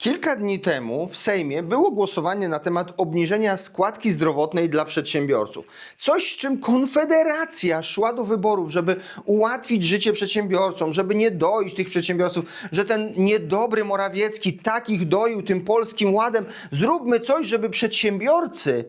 Kilka dni temu w Sejmie było głosowanie na temat obniżenia składki zdrowotnej dla przedsiębiorców. Coś, z czym Konfederacja szła do wyborów, żeby ułatwić życie przedsiębiorcom, żeby nie doić tych przedsiębiorców, że ten niedobry Morawiecki tak ich doił tym polskim ładem. Zróbmy coś, żeby przedsiębiorcy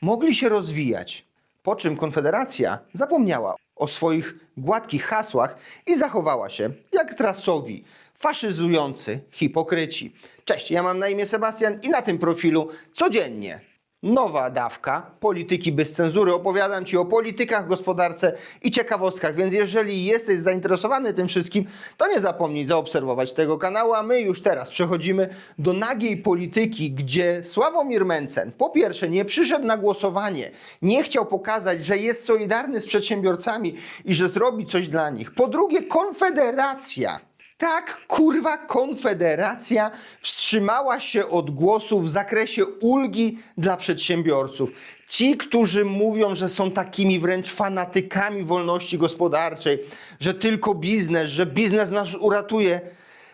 mogli się rozwijać. Po czym Konfederacja zapomniała o swoich gładkich hasłach i zachowała się jak trasowi, faszyzujący hipokryci. Cześć, ja mam na imię Sebastian i na tym profilu codziennie nowa dawka polityki bez cenzury. Opowiadam Ci o politykach, gospodarce i ciekawostkach, więc jeżeli jesteś zainteresowany tym wszystkim, to nie zapomnij zaobserwować tego kanału, a my już teraz przechodzimy do nagiej polityki, gdzie Sławomir Mencen po pierwsze nie przyszedł na głosowanie, nie chciał pokazać, że jest solidarny z przedsiębiorcami i że zrobi coś dla nich. Po drugie, Konfederacja tak, kurwa, Konfederacja wstrzymała się od głosu w zakresie ulgi dla przedsiębiorców. Ci, którzy mówią, że są takimi wręcz fanatykami wolności gospodarczej, że tylko biznes, że biznes nas uratuje,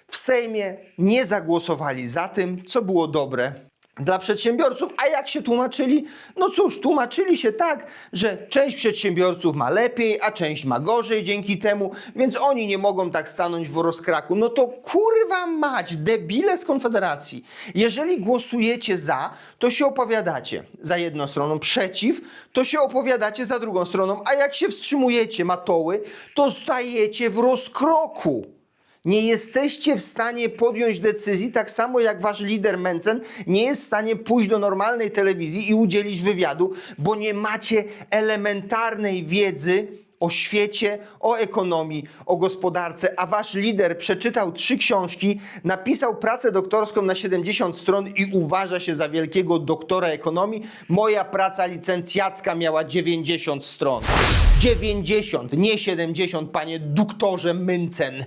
w Sejmie nie zagłosowali za tym, co było dobre dla przedsiębiorców. A jak się tłumaczyli? No cóż, tłumaczyli się tak, że część przedsiębiorców ma lepiej, a część ma gorzej dzięki temu, więc oni nie mogą tak stanąć w rozkraku. No to kurwa mać, debile z Konfederacji. Jeżeli głosujecie za, to się opowiadacie za jedną stroną, przeciw, to się opowiadacie za drugą stroną, a jak się wstrzymujecie matoły, to stajecie w rozkroku. Nie jesteście w stanie podjąć decyzji, tak samo jak wasz lider Mencen nie jest w stanie pójść do normalnej telewizji i udzielić wywiadu, bo nie macie elementarnej wiedzy o świecie, o ekonomii, o gospodarce, a wasz lider przeczytał trzy książki, napisał pracę doktorską na 70 stron i uważa się za wielkiego doktora ekonomii. Moja praca licencjacka miała 90 stron. 90, nie 70, panie doktorze Mencen.